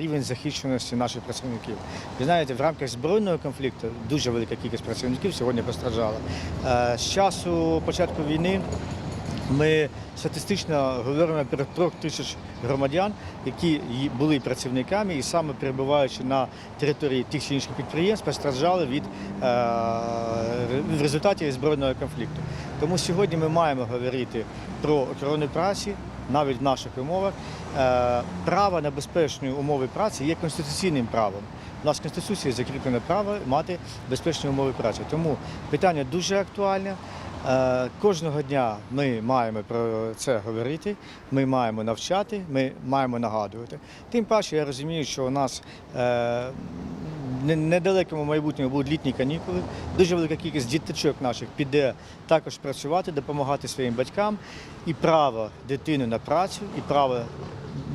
Рівень захищеності наших працівників. Ви знаєте, в рамках збройного конфлікту дуже велика кількість працівників сьогодні постраждала. Е, З часу початку війни ми статистично говоримо про трьох тисяч громадян, які були працівниками і саме перебуваючи на території тих чи інших підприємств, постраждали від е, в результаті збройного конфлікту. Тому сьогодні ми маємо говорити про охорону праці навіть в наших умовах. Е, Право на безпечні умови праці є конституційним правом. У нас в Конституції закріплене право мати безпечні умови праці. Тому питання дуже актуальне. Е, Кожного дня ми маємо про це говорити, ми маємо навчати, ми маємо нагадувати. Тим паче я розумію, що у нас е, недалекому майбутньому будуть літні канікули. Дуже велика кількість діточок наших піде також працювати, допомагати своїм батькам. І право дитини на працю, і право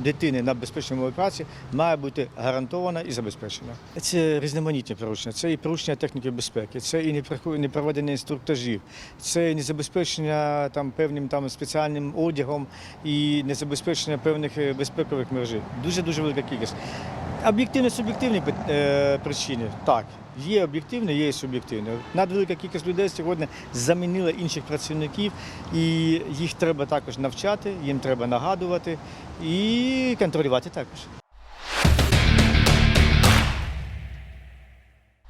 дитини на безпечну умови праці має бути гарантовано і забезпечено. Це різноманітні порушення, це і порушення техніки безпеки, це і непроведення інструктажів, це і незабезпечення там певним там спеціальним одягом і незабезпечення певних е, безпекових мережей. Дуже дуже велика кількість. Об'єктивні суб'єктивні е, причини так. Є об'єктивні, є і суб'єктивні. Надвелика кількість людей сьогодні замінила інших працівників, і їх треба також навчати, їм треба нагадувати і контролювати також.